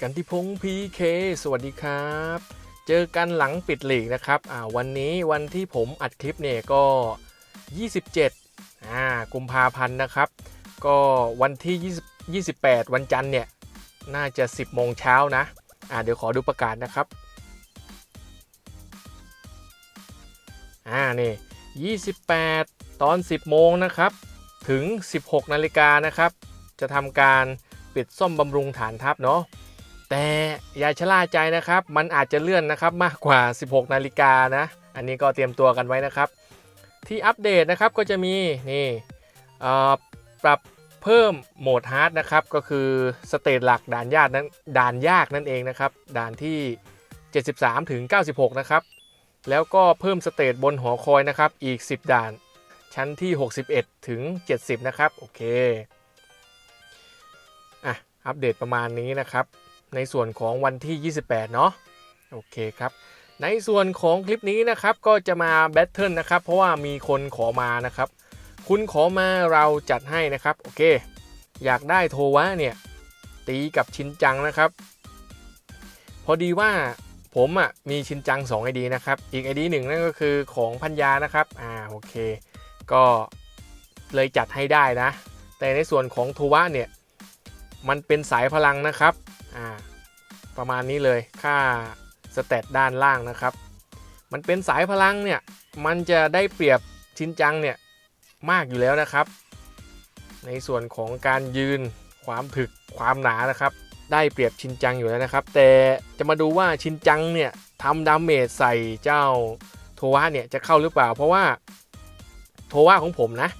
กันที่พงพีเคสวัสดีครับ เจอกันหลังปิดหลีกนะครับอ่าวันนี้วันที่ผมอัดคลิปเนี่ยก็ 27อ่ากุมภาพันธ์นะครับ ก็วันที่20 28 วันจันทร์เนี่ยน่าจะ 10โมงเช้านะอ่าเดี๋ยวขอดูประกาศนะครับอ่านี่28 ตอน 10 โมงนะครับ ถึง 16 นาฬิกานะครับ จะทำการปิดซ่อมบำรุงฐานทัพเนาะ แต่อย่าชะล่าใจนะครับ มันอาจจะเลื่อนนะครับมากกว่า 16 นาฬิกานะ อันนี้ก็เตรียมตัวกันไว้นะครับ ที่อัปเดตนะครับก็จะมีนี่ปรับเพิ่มโหมดฮาร์ดนะครับ ก็คือสเตจหลักด่านยากนั้นด่านยากนั่นเองนะครับ ด่านที่ 73 ถึง 96 นะครับ แล้วก็เพิ่มสเตจบนหอคอยนะครับอีก 10 ด่าน ชั้นที่ 61 ถึง 70 นะครับ โอเค อะ อัปเดตประมาณนี้นะครับ ในส่วนของวันที่ 28 เนาะโอเคครับ ในส่วนของคลิปนี้นะครับก็จะมาแบทเทิลนะครับ เพราะว่ามีคนขอมานะครับ คุณขอมาเราจัดให้นะครับ โอเค อยากได้โทวะเนี่ย ตีกับชินจังนะครับ พอดีว่าผมอะมีชินจัง2 ID นะครับ อีก ID หนึ่งนั่นก็คือของพัญญานะครับอ่าโอเค ก็เลยจัดให้ได้นะ แต่ในส่วนของโทวะเนี่ยมันเป็นสายพลังนะครับ ประมาณนี้เลยค่าสเตตด้านล่างนะครับ มันเป็นสายพลังเนี่ย มันจะได้เปรียบชินจังเนี่ยมากอยู่แล้วนะครับ ในส่วนของการยืนความถึกความหนานะครับ ได้เปรียบชินจังอยู่แล้วนะครับ แต่จะมาดูว่าชินจังเนี่ยทำดาเมจใส่เจ้าโทวะเนี่ยจะเข้าหรือเปล่า เพราะว่าโทวะของผมนะ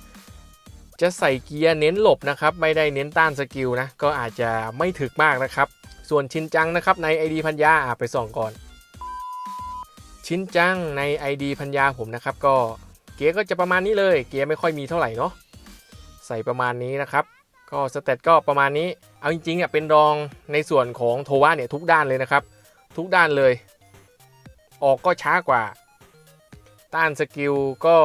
จะใส่เกียร์เน้นหลบนะครับ ไม่ได้เน้นต้านสกิลนะก็อาจจะไม่ถึกมากนะครับ ส่วนชินจังนะครับใน ID พัญญาไปส่องก่อน ชินจังใน ID พัญญาผมนะครับก็เกียร์ก็จะประมาณนี้เลย เกียร์ไม่ค่อยมีเท่าไหร่เนาะใส่ประมาณนี้นะครับ ก็สเตตก็ประมาณนี้ เอาจริงๆอะเป็นรองในส่วนของโทวะเนี่ยทุกด้านเลยนะครับ ทุกด้านเลย ออกก็ช้ากว่า ต้านสกิลก็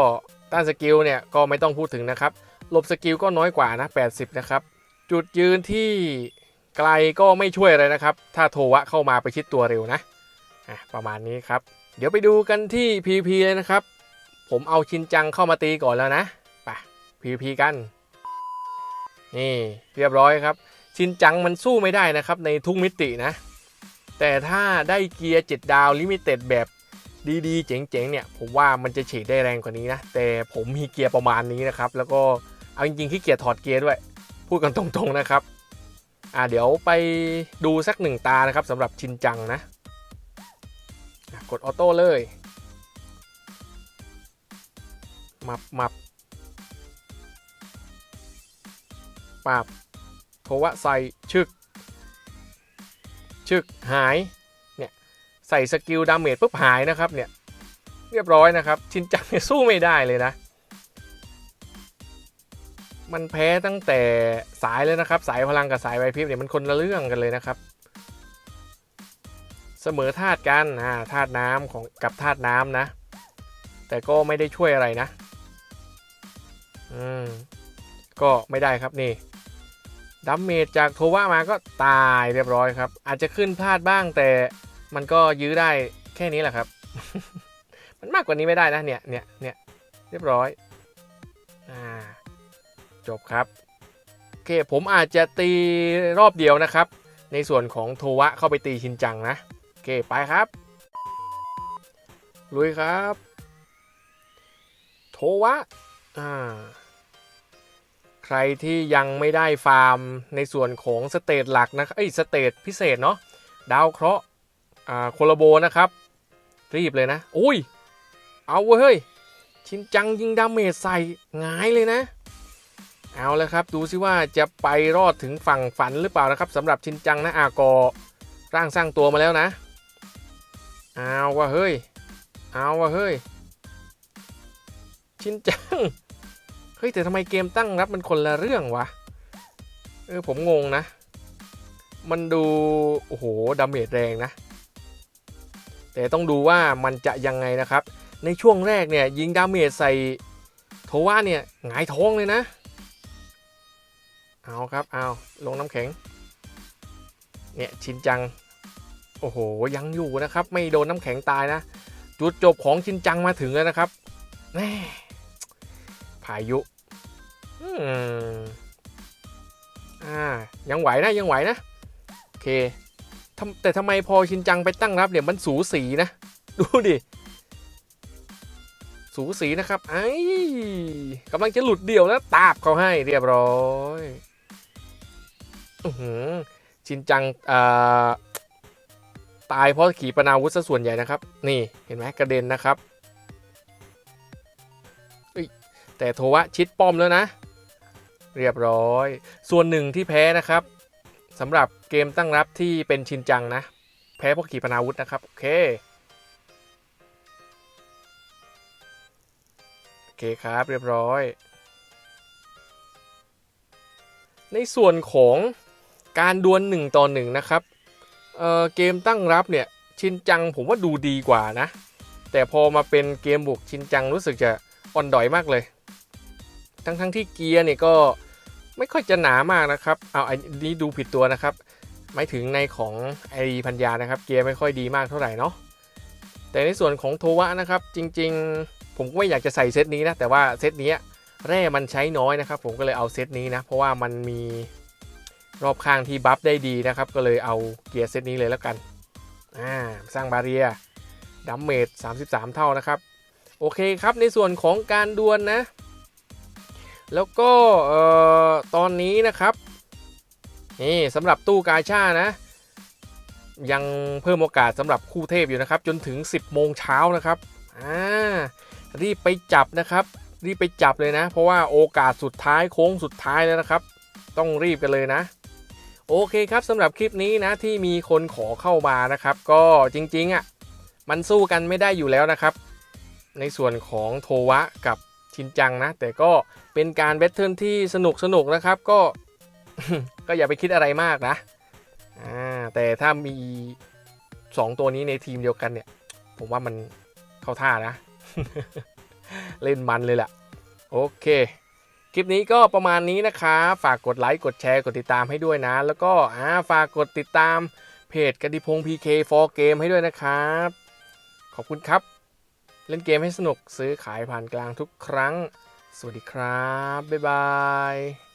ต้านสกิลเนี่ยก็ไม่ต้องพูดถึงนะครับหลบสกิลก็น้อยกว่านะ 80 นะครับ จุดยืนที่ ไกลก็ไม่ช่วยอะไรนะครับ ถ้าโทวะเข้ามาประชิดตัวเร็วนะประมาณนี้ครับ เดี๋ยวไปดูกันที่ PVP เลยนะครับ ผมเอาชินจังเข้ามาตีก่อนแล้วนะไป PVP กัน นี่เรียบร้อยครับ ชินจังมันสู้ไม่ได้นะครับในทุกมิตินะ แต่ถ้าได้เกียร์7ดาวลิมิเต็ดแบบดีๆ เจ๋งๆเนี่ย ผมว่ามันจะเฉดได้แรงกว่านี้นะ แต่ผมมีเกียร์ประมาณนี้นะครับ แล้วก็เอาจริงๆขี้เกียจถอดเกียร์ด้วย พูดกันตรงๆนะครับ อ่าเดี๋ยวไปดูสักหนึ่งตานะครับสำหรับชินจังนะ กดออโต้เลยมับมับปาบโทวะใส่ชึก ชึกหาย เนี่ย ใส่สกิลดาเมจปุ๊บหายนะครับเนี่ย เรียบร้อยนะครับ ชินจังเนี่ยสู้ไม่ได้เลยนะ มันแพ้ตั้งแต่สายเลยนะครับ สายพลังกับสายไวพริบเนี่ยมันคนละเรื่องกันเลยนะครับ เสมอธาตุกันอ่าธาตุน้ำของกับธาตุน้ำนะ แต่ก็ไม่ได้ช่วยอะไรนะ อืม ก็ไม่ได้ครับนี่ดัมเมจจากโทวะมาก็ตายเรียบร้อยครับ อาจจะขึ้นพลาดบ้างแต่มันก็ยื้อได้แค่นี้แหละครับ มันมากกว่านี้ไม่ได้นะเนี่ยเนี่ยเนี่ยเรียบร้อย จบครับโอเคผมอาจจะตีรอบเดียวนะครับ ในส่วนของโทวะเข้าไปตีชินจังนะโอเคไปครับลุยครับ โทวะอ่าใครที่ยังไม่ได้ฟาร์มในส่วนของสเตจหลักนะครับเอ้สเตจพิเศษเนาะดาวเคราะห์อ่าโคลโบนะครับ รีบเลยนะ อุ้ย เอาเว้ยเฮ้ยชินจังยิงดาเมจใส่งายเลยนะ เอาแล้วครับ ดูซิว่าจะไปรอดถึงฝั่งฝันหรือเปล่านะครับสำหรับชินจังนะอากอร่างสร้างตัวมาแล้วนะ เอาว่าเฮ้ย เอาว่าเฮ้ย ชินจัง เฮ้ยแต่ทำไมเกมตั้งรับมันคนละเรื่องวะ เออผมงงนะ มันดู โอ้โหดาเมจแรงนะ แต่ต้องดูว่ามันจะยังไงนะครับ ในช่วงแรกเนี่ยยิงดาเมจใส่โทว่าเนี่ยหงายท้องเลยนะ เอาครับเอาลงน้ำแข็ง เนี่ยชินจัง โอ้โหยังอยู่นะครับ ไม่โดนน้ำแข็งตายนะ จุดจบของชินจังมาถึงแล้วนะครับแน่พายุอืมอ่ายังไหวนะยังไหวนะโอเคแต่ทำไมพอชินจังไปตั้งรับเนี่ยมันสูสีนะ ดูดิ สูสีนะครับไอ้กำลังจะหลุดเดี่ยวแล้วตาบเขาให้เรียบร้อย ชินจังตายเพราะขีปนาวุธซะส่วนใหญ่นะครับ นี่เห็นไหมกระเด็นนะครับแต่โทวะชิดป้อมแล้วนะ เรียบร้อย ส่วนหนึ่งที่แพ้นะครับสำหรับเกมตั้งรับที่เป็นชินจังนะ แพ้เพราะขีปนาวุธนะครับ โอเค โอเคครับเรียบร้อย ในส่วนของ การดวล1ต่อ1นะครับเเกมตั้งรับเนี่ยชินจังผมว่าดูดีกว่านะ แต่พอมาเป็นเกมบุกชินจังรู้สึกจะอ่อนดอยมากเลย ทั้งทั้งที่เกียร์เนี่ยก็ไม่ค่อยจะหนามากนะครับ เอาอันนี้ดูผิดตัวนะครับ หมายถึงในของไอพัญญานะครับ เกียร์ไม่ค่อยดีมากเท่าไหร่เนาะ แต่ในส่วนของโทวะนะครับ จริงๆ ผมก็ไม่อยากจะใส่เซตนี้นะ แต่ว่าเซตนี้แร่มันใช้น้อยนะครับ ผมก็เลยเอาเซตนี้นะ เพราะว่ามันมี รอบข้างที่บัฟได้ดีนะครับ ก็เลยเอาเกียร์เซตนี้เลยแล้วกันอ่าสร้างบาเรียดัมเมจ33 เท่านะครับ โอเคครับในส่วนของการดวลนะ แล้วก็เอ่อตอนนี้นะครับนี่สำหรับตู้กาชานะ ยังเพิ่มโอกาสสำหรับคู่เทพอยู่นะครับ จนถึง 10 โมงเช้านะครับอ่ารีบไปจับนะครับ รีบไปจับเลยนะ เพราะว่าโอกาสสุดท้ายโค้งสุดท้ายแล้วนะครับ ต้องรีบกันเลยนะ โอเคครับสำหรับคลิปนี้นะที่มีคนขอเข้ามานะครับ ก็จริงๆอะมันสู้กันไม่ได้อยู่แล้วนะครับ ในส่วนของโทวะกับชินจังนะ แต่ก็เป็นการแบทเทิลที่สนุกสนุกนะครับก็ก็อย่าไปคิดอะไรมากนะอ่าแต่ถ้ามี 2 ตัวนี้ในทีมเดียวกันเนี่ย ผมว่ามันเข้าท่านะ เล่นมันเลยแหละโอเค คลิปนี้ก็ประมาณนี้นะคะ ฝากกดไลค์ กดแชร์ กดติดตามให้ด้วยนะ แล้วก็อ่าฝากกดติดตามเพจกติพง PK for Game ให้ด้วยนะครับ ขอบคุณครับ เล่นเกมให้สนุกซื้อขายผ่านกลางทุกครั้ง สวัสดีครับ บ๊ายบาย